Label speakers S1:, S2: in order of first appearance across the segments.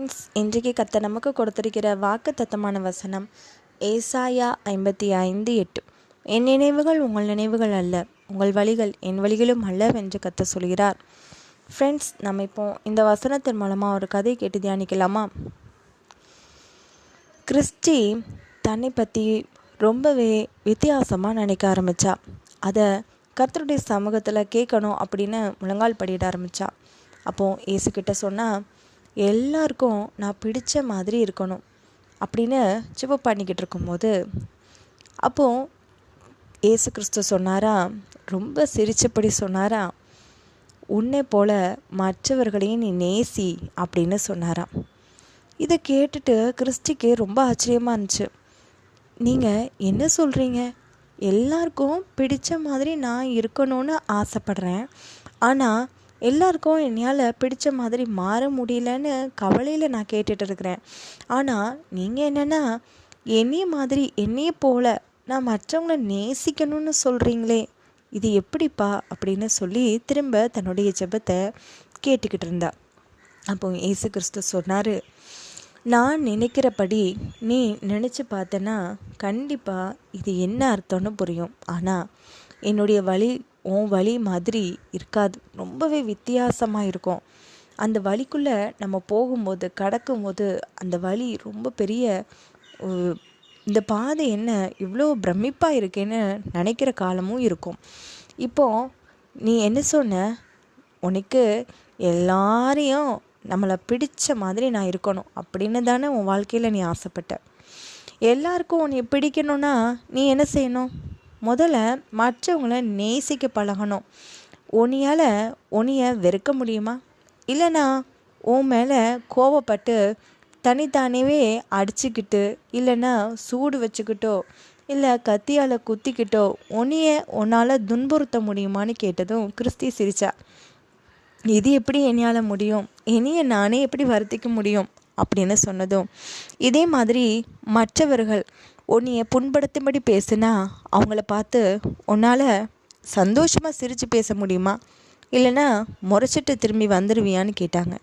S1: Friends இன்றைக்கு கத்த நமக்கு கொடுத்திருக்கிற வாக்கு தத்தமான வசனம் ஏசாயா ஐம்பத்தி ஐந்து எட்டு. என் நினைவுகள் உங்கள் நினைவுகள் அல்ல உங்கள் வழிகள் என் வழிகளும் அல்ல என்று கத்த சொல்கிறார். ஃப்ரெண்ட்ஸ் நம்ம இப்போ இந்த வசனத்தின் மூலமாக ஒரு கதை கேட்டு தியானிக்கலாமா? கிறிஸ்டி தன்னை பற்றி ரொம்பவே வித்தியாசமாக நினைக்க ஆரம்பித்தா அதை கர்த்தருடைய சமூகத்தில் கேட்கணும் அப்படின்னு முழங்கால் படியிட ஆரம்பித்தா அப்போது ஏசுக்கிட்ட சொன்னால் எல்லாருக்கும் நான் பிடித்த மாதிரி இருக்கணும் அப்படின்னு சிவ பண்ணிக்கிட்டு இருக்கும்போது அப்போது ஏசு கிறிஸ்து சொன்னாரா ரொம்ப சிரிச்சபடி சொன்னாரா உன்னை போல மற்றவர்களையும் நீ நேசி அப்படின்னு சொன்னாராம் இதை கேட்டுட்டு கிறிஸ்டிக்கு ரொம்ப ஆச்சரியமாக இருந்துச்சு. நீங்கள் என்ன சொல்கிறீங்க எல்லாருக்கும் பிடித்த மாதிரி நான் இருக்கணும்னு ஆசைப்பட்றேன். ஆனால் எல்லாருக்கும் என்னால் பிடிச்ச மாதிரி மாற முடியலன்னு கவலையில் நான் கேட்டுட்டு இருக்கிறேன். ஆனால் நீங்கள் என்னென்னா என்னைய மாதிரி என்னைய போல நான் மற்றவங்கள நேசிக்கணும்னு சொல்கிறீங்களே இது எப்படிப்பா அப்படின்னு சொல்லி திரும்ப தன்னுடைய ஜெபத்தை கேட்டுக்கிட்டு இருந்தா. அப்போ ஏசு கிறிஸ்து சொன்னார் நான் நினைக்கிறபடி நீ நினச்சி பார்த்தனா கண்டிப்பாக இது என்ன அர்த்தம்னு புரியும். ஆனால் என்னுடைய வழி உன் வழி மாதிரி இருக்காது. ரொம்பவே வித்தியாசமாக இருக்கும். அந்த வழிக்குள்ளே நம்ம போகும்போது கடக்கும்போது அந்த வழி ரொம்ப பெரிய இந்த பாதை என்ன இவ்வளோ பிரமிப்பாக இருக்கேன்னு நினைக்கிற காலமும் இருக்கும். இப்போ நீ என்ன சொன்ன? உனக்கு எல்லாரையும் நம்மளை பிடிச்ச மாதிரி நான் இருக்கணும் அப்படின்னு தானே உன் வாழ்க்கையில் நீ ஆசைப்பட்ட. எல்லாருக்கும் உன்னை பிடிக்கணும்னா நீ என்ன செய்யணும்? முதல்ல மற்றவங்கள நேசிக்க பழகணும். உனியால் உனியை வெறுக்க முடியுமா? இல்லைனா உன் மேலே கோவப்பட்டு தனித்தானவே அடிச்சுக்கிட்டு இல்லைன்னா சூடு வச்சுக்கிட்டோ இல்லை கத்தியால் குத்திக்கிட்டோ உன்னைய உன்னால் துன்புறுத்த முடியுமான்னு கேட்டதும் கிறிஸ்தி சிரிச்சா. இது எப்படி என்னையால் முடியும்? என்னைய நானே எப்படி வருத்திக்க முடியும்? அப்படின்னு சொன்னதும். இதே மாதிரி மற்றவர்கள் உன்னைய புண்படுத்தும்படி பேசுனா அவங்கள பார்த்து உன்னால் சந்தோஷமாக சிரித்து பேச முடியுமா? இல்லைன்னா முறைச்சிட்டு திரும்பி வந்துடுவியான்னு கேட்டாங்க.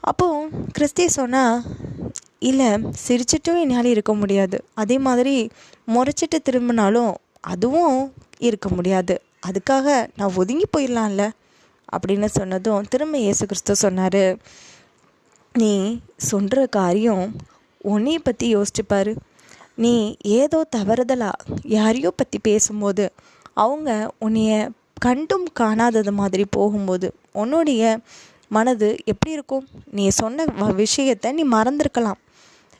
S1: அப்போது கிறிஸ்டி சொன்னால் இல்லை சிரிச்சிட்டும் என்னால் இருக்க முடியாது. அதே மாதிரி முறைச்சிட்டு திரும்பினாலும் அதுவும் இருக்க முடியாது. அதுக்காக நான் ஒதுங்கி போயிடலாம்ல? அப்படின்னு சொன்னதும் திரும்ப இயேசு கிறிஸ்து சொன்னார் நீ சொல்கிற காரியம் உன்னைய பற்றி யோசிச்சுப்பாரு. நீ ஏதோ தவறுதலா யாரையோ பற்றி பேசும்போது அவங்க உன்னைய கண்டும் காணாதது மாதிரி போகும்போது உன்னுடைய மனது எப்படி இருக்கும்? நீ சொன்ன வ- விஷயத்தை நீ மறந்துருக்கலாம்.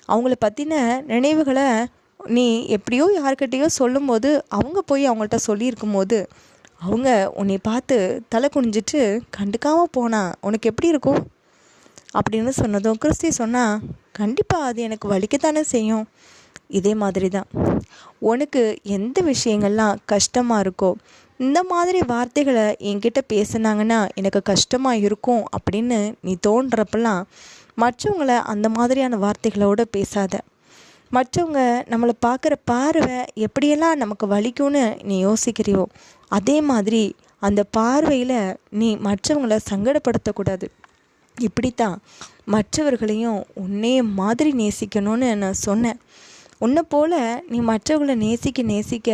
S1: அவங்கள பற்றின நினைவுகளை நீ எப்படியோ யார்கிட்டயோ சொல்லும்போது அவங்க போய் அவங்கள்ட்ட சொல்லியிருக்கும் போது அவங்க உன்னை பார்த்து தலை குனிஞ்சிட்டு கண்டுக்காமல் போனா உனக்கு எப்படி இருக்கும்? அப்படின்னு சொன்னதும் கிறிஸ்டி சொன்னால் கண்டிப்பாக அது எனக்கு வலிக்கத்தானே செய்யும். இதே மாதிரி தான். உனக்கு எந்த விஷயங்கள்லாம் கஷ்டமாக இருக்கோ இந்த மாதிரி வார்த்தைகளை என்கிட்ட பேசுனாங்கன்னா எனக்கு கஷ்டமாக இருக்கும் அப்படின்னு நீ தோன்றப்பெல்லாம் மற்றவங்கள அந்த மாதிரியான வார்த்தைகளோட பேசாத. மற்றவங்க நம்மளை பார்க்குற பார்வை எப்படியெல்லாம் நமக்கு வலிக்கும்னு நீ யோசிக்கிறியோ அதே மாதிரி அந்த பார்வையில் நீ மற்றவங்கள சங்கடப்படுத்தக்கூடாது. இப்படித்தான் மற்றவர்களையும் உன்னைய மாதிரி நேசிக்கணும்னு நான் சொன்னேன். உன்னை போல் நீ மற்றவங்களை நேசிக்க நேசிக்க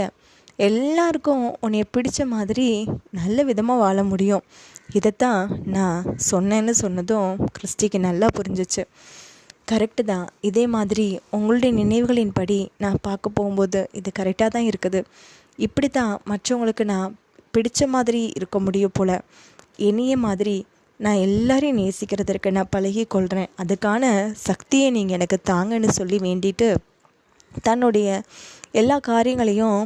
S1: எல்லாருக்கும் உன்னைய பிடிச்ச மாதிரி நல்ல விதமாக வாழ முடியும். இதைத்தான் நான் சொன்னேன்னு சொன்னதும் கிறிஸ்டிக்கு நல்லா புரிஞ்சிச்சு. கரெக்டு தான். இதே மாதிரி உங்களுடைய நினைவுகளின் படி நான் பார்க்க போகும்போது இது கரெக்டாக தான் இருக்குது. இப்படி தான் மற்றவங்களுக்கு நான் பிடிச்ச மாதிரி இருக்க முடியும் போல் என்னைய மாதிரி நான் எல்லாரையும் நேசிக்கிறதற்கு நான் பழகி கொள்கிறேன் அதுக்கான சக்தியை நீங்கள் எனக்கு தாங்கன்னு சொல்லி வேண்டிட்டு தன்னுடைய எல்லா காரியங்களையும்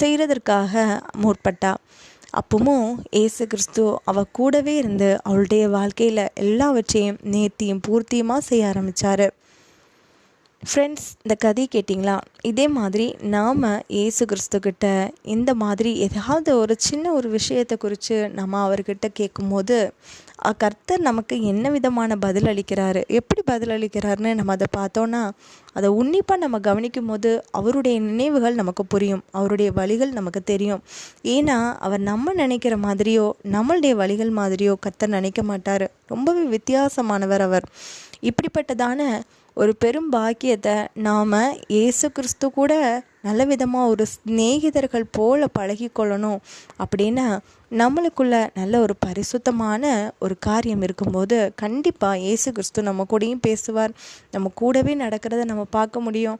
S1: செய்கிறதற்காக முற்பட்டா. அப்பவும் ஏசு கிறிஸ்து அவ கூடவே இருந்து அவளுடைய வாழ்க்கையில் எல்லாவற்றையும் நேர்த்தியும் பூர்த்தியுமாக செய்ய ஆரம்பித்தார் ஃப்ரெண்ட்ஸ் இந்த கதை கேட்டிங்களா? இதே மாதிரி நாம் ஏசு கிறிஸ்துக்கிட்ட இந்த மாதிரி ஏதாவது ஒரு சின்ன ஒரு விஷயத்தை குறித்து நம்ம அவர்கிட்ட கேட்கும்போது கர்த்தர் நமக்கு என்ன விதமான பதில் அளிக்கிறாரு? எப்படி பதில் அளிக்கிறாருன்னு நம்ம அதை பார்த்தோன்னா அதை உன்னிப்பாக நம்ம கவனிக்கும் போது அவருடைய நினைவுகள் நமக்கு புரியும். அவருடைய வழிகள் நமக்கு தெரியும். ஏன்னா அவர் நம்ம நினைக்கிற மாதிரியோ நம்மளுடைய வழிகள் மாதிரியோ கர்த்தர் நினைக்க மாட்டார். ரொம்பவே வித்தியாசமானவர் அவர். இப்படிப்பட்டதான ஒரு பெரும் பாக்கியத்தை நாம் இயேசு கிறிஸ்து கூட நல்ல விதமாக ஒரு சிநேகிதர்கள் போல பழகிக்கொள்ளணும் அப்படின்னு நம்மளுக்குள்ள நல்ல ஒரு பரிசுத்தமான ஒரு காரியம் இருக்கும்போது கண்டிப்பாக இயேசு கிறிஸ்து நம்ம கூடயும் பேசுவார். நம்ம கூடவே நடக்கிறத நம்ம பார்க்க முடியும்.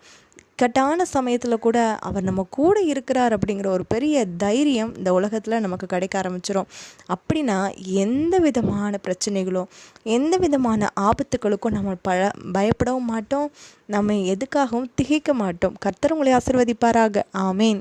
S1: இக்கட்டான சமயத்தில் கூட அவர் நம்ம கூட இருக்கிறார் அப்படிங்கிற ஒரு பெரிய தைரியம் இந்த உலகத்தில் நமக்கு கிடைக்க ஆரம்பிச்சிடும் அப்படின்னா எந்த விதமான பிரச்சனைகளும் எந்த விதமான ஆபத்துகளுக்கும் நம்ம பழ பயப்படவும் மாட்டோம். நம்ம எதுக்காகவும் திகைக்க மாட்டோம். கர்த்தர் உங்களை ஆசிர்வதிப்பாராக. ஆமேன்.